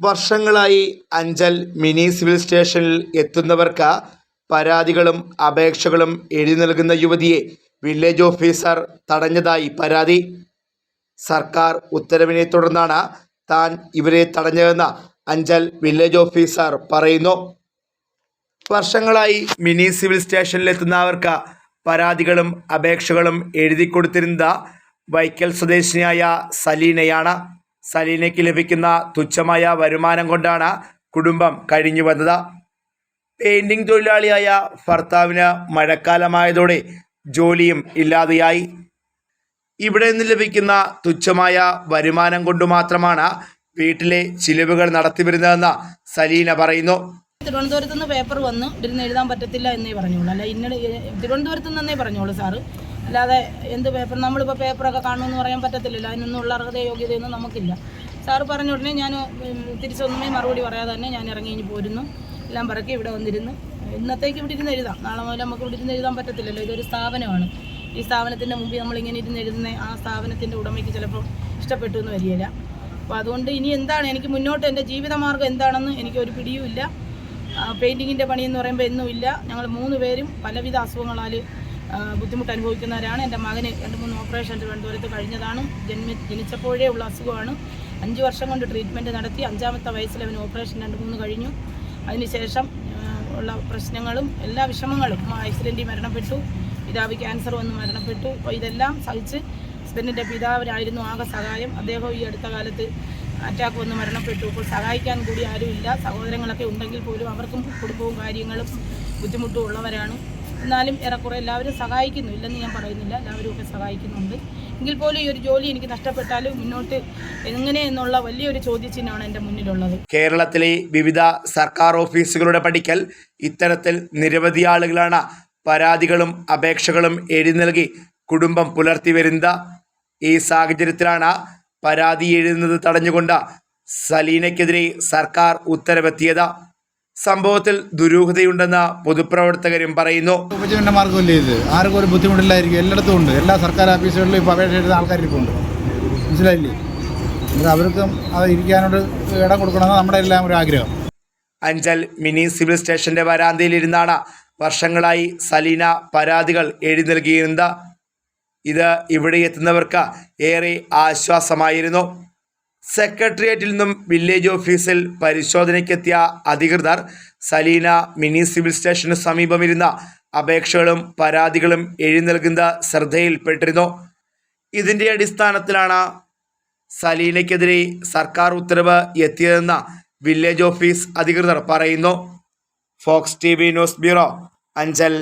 വർഷങ്ങളായി Anchal mini civil സ്റ്റേഷനിൽ എത്തുന്നവർക്ക് പരാതികളും അപേക്ഷകളും എഴുതി നൽകുന്ന യുവതിയെ വില്ലേജ് ഓഫീസർ തടഞ്ഞതായി പരാതി. സർക്കാർ ഉത്തരവിനെ തുടർന്നാണ് താൻ ഇവരെ തടഞ്ഞതെന്ന് അഞ്ചൽ വില്ലേജ് ഓഫീസർ പറയുന്നു. വർഷങ്ങളായി മിനി സിവിൽ സ്റ്റേഷനിൽ സ്റ്റേഷനിലെത്തുന്നവർക്ക് പരാതികളും അപേക്ഷകളും എഴുതി കൊടുത്തിരുന്ന വൈക്കൽ സ്വദേശിനിയായ സലീനയാണ്. സലീനയ്ക്ക് ലഭിക്കുന്ന തുച്ഛമായ വരുമാനം കൊണ്ടാണ് കുടുംബം കഴിഞ്ഞു വന്നത്. പെയിന്റിംഗ് തൊഴിലാളിയായ ഭർത്താവിന് മഴക്കാലമായതോടെ ജോലിയും ഇല്ലാതെയായി. ഇവിടെ നിന്ന് ലഭിക്കുന്ന തുച്ഛമായ വരുമാനം കൊണ്ട് മാത്രമാണ് വീട്ടിലെ ചിലവുകൾ നടത്തിവരുന്നതെന്ന് സലീന പറയുന്നു. തിരുവനന്തപുരത്ത് നിന്ന് പേപ്പർ വന്ന് നിന്ന് എഴുതാൻ പറ്റത്തില്ല എന്നേ പറഞ്ഞോളൂ അല്ല ഇന്ന തിരുവനന്തപുരത്ത് നിന്നേ പറഞ്ഞോളൂ സാറ്. അല്ലാതെ എന്ത് പേപ്പർ നമ്മളിപ്പോൾ പേപ്പറൊക്കെ കാണുമെന്ന് പറയാൻ പറ്റത്തില്ലല്ലോ. അതിനൊന്നും ഉള്ള അർഹത യോഗ്യതയൊന്നും നമുക്കില്ല. സാറ് പറഞ്ഞ ഉടനെ ഞാൻ തിരിച്ചൊന്നുമേ മറുപടി പറയാതെ തന്നെ ഞാൻ ഇറങ്ങി കഴിഞ്ഞ് പോരുന്നു. എല്ലാം പറക്കി ഇവിടെ വന്നിരുന്നു. ഇന്നത്തേക്ക് ഇവിടെ ഇരുന്ന് എഴുതാം. നാളെ മുതൽ നമുക്ക് ഇവിടെ ഇരുന്ന് എഴുതാൻ പറ്റത്തില്ലല്ലോ. ഇതൊരു സ്ഥാപനമാണ്. ഈ സ്ഥാപനത്തിന്റെ മുമ്പിൽ നമ്മളിങ്ങനെ ഇരുന്ന് എഴുതുന്ന ആ സ്ഥാപനത്തിന്റെ ഉടമയ്ക്ക് ചിലപ്പോൾ ഇഷ്ടപ്പെട്ടു എന്ന് വരികയില്ല. അപ്പോൾ അതുകൊണ്ട് ഇനി എന്താണ്? എനിക്ക് മുന്നോട്ട് എന്റെ ജീവിതമാർഗം എന്താണെന്ന് എനിക്ക് ഒരു പിടിയുമില്ല. പെയിന്റിങ്ങിന്റെ പണി എന്ന് പറയുമ്പോൾ എന്നുമില്ല. ഞങ്ങൾ മൂന്ന് പേരും പലവിധ അസുഖങ്ങളാൽ ബുദ്ധിമുട്ട് അനുഭവിക്കുന്നവരാണ്. എന്റെ മകന് രണ്ട് മൂന്ന് ഓപ്പറേഷൻ തിരുവനന്തപുരത്ത് കഴിഞ്ഞതാണ്. ജന്മി ജനിച്ചപ്പോഴേ ഉള്ള അസുഖമാണ്. അഞ്ച് വർഷം കൊണ്ട് ട്രീറ്റ്മെന്റ് നടത്തി. അഞ്ചാമത്തെ വയസ്സിൽ അവന് ഓപ്പറേഷൻ രണ്ട് മൂന്ന് കഴിഞ്ഞു. അതിനുശേഷം ഉള്ള പ്രശ്നങ്ങളും എല്ലാ വിഷമങ്ങളും ആക്സിഡന്റിൽ മരണപ്പെട്ടു പിതാവ് ക്യാൻസർ വന്ന് മരണപ്പെട്ടു. അപ്പോൾ ഇതെല്ലാം സഹിച്ച് ഹസ്ബൻഡിന്റെ പിതാവിനായിരുന്നു ആകെ സഹായം. അദ്ദേഹം ഈ അടുത്ത കാലത്ത് അറ്റാക്ക് വന്ന് മരണപ്പെട്ടു. ഇപ്പോൾ സഹായിക്കാൻ കൂടി ആരുമില്ല. സഹോദരങ്ങളൊക്കെ ഉണ്ടെങ്കിൽ പോലും അവർക്കും കുടുംബവും കാര്യങ്ങളും ബുദ്ധിമുട്ടും ഉള്ളവരാണ്. എന്നാലും ഏറെക്കുറെ എല്ലാവരും സഹായിക്കുന്നു. ഇല്ലെന്ന് ഞാൻ പറയുന്നില്ല. എല്ലാവരും ഒക്കെ സഹായിക്കുന്നുണ്ട്. എങ്കിൽ പോലും ഈ ഒരു ജോലി എനിക്ക് നഷ്ടപ്പെട്ടാലും മുന്നോട്ട് എങ്ങനെ എന്നുള്ള വലിയൊരു ചോദ്യചിഹ്നമാണ് എന്റെ മുന്നിലുള്ളത്. കേരളത്തിലെ വിവിധ സർക്കാർ ഓഫീസുകളുടെ പഠിക്കൽ ഇത്തരത്തിൽ നിരവധി ആളുകളാണ് പരാതികളും അപേക്ഷകളും എഴുതി നൽകി കുടുംബം പുലർത്തി വരുന്നത് ഈ സാഹചര്യത്തിലാണ് പരാതി എഴുതുന്നത് തടഞ്ഞുകൊണ്ട് സലീനയ്ക്കെതിരെ സർക്കാർ ഉത്തരവെത്തിയത്. സംഭവത്തിൽ ദുരൂഹതയുണ്ടെന്ന് പൊതുപ്രവർത്തകരും പറയുന്നു. ഉപജീവന മാർഗമല്ലേ ഇത്? ആർക്കും ഒരു ബുദ്ധിമുട്ടില്ലായിരിക്കും. എല്ലായിടത്തും ഉണ്ട്. എല്ലാ സർക്കാർ ഓഫീസുകളിലും ഇപ്പോൾ അപേക്ഷ എഴുതുന്ന ആൾക്കാരിപ്പോൾ ഉണ്ട് മനസ്സിലായില്ലേ? അത് അവർക്കും അത് ഇരിക്കാനോട് ഇടം കൊടുക്കണമെന്ന് നമ്മുടെ എല്ലാം ഒരു ആഗ്രഹം. അഞ്ചൽ മിനി സിവിൽ സ്റ്റേഷന്റെ വരാന്തയിലിരുന്നാണ് വർഷങ്ങളായി സലീന പരാതികൾ എഴുതി നൽകിയിരുന്നത്. ഇത് ഇവിടെ എത്തുന്നവർക്ക് ഏറെ ആശ്വാസമായിരുന്നു. സെക്രട്ടേറിയറ്റിൽ നിന്നും വില്ലേജ് ഓഫീസിൽ പരിശോധനയ്ക്കെത്തിയ അധികൃതർ സലീന മിനി സിവിൽ സ്റ്റേഷന് സമീപമിരുന്ന അപേക്ഷകളും പരാതികളും എഴുതി നൽകുന്ന ശ്രദ്ധയിൽപ്പെട്ടിരുന്നു. ഇതിന്റെ അടിസ്ഥാനത്തിലാണ് സലീനയ്ക്കെതിരെ സർക്കാർ ഉത്തരവ് എത്തിയതെന്ന് വില്ലേജ് ഓഫീസ് അധികൃതർ പറയുന്നു. Fox T news bureau Anchal.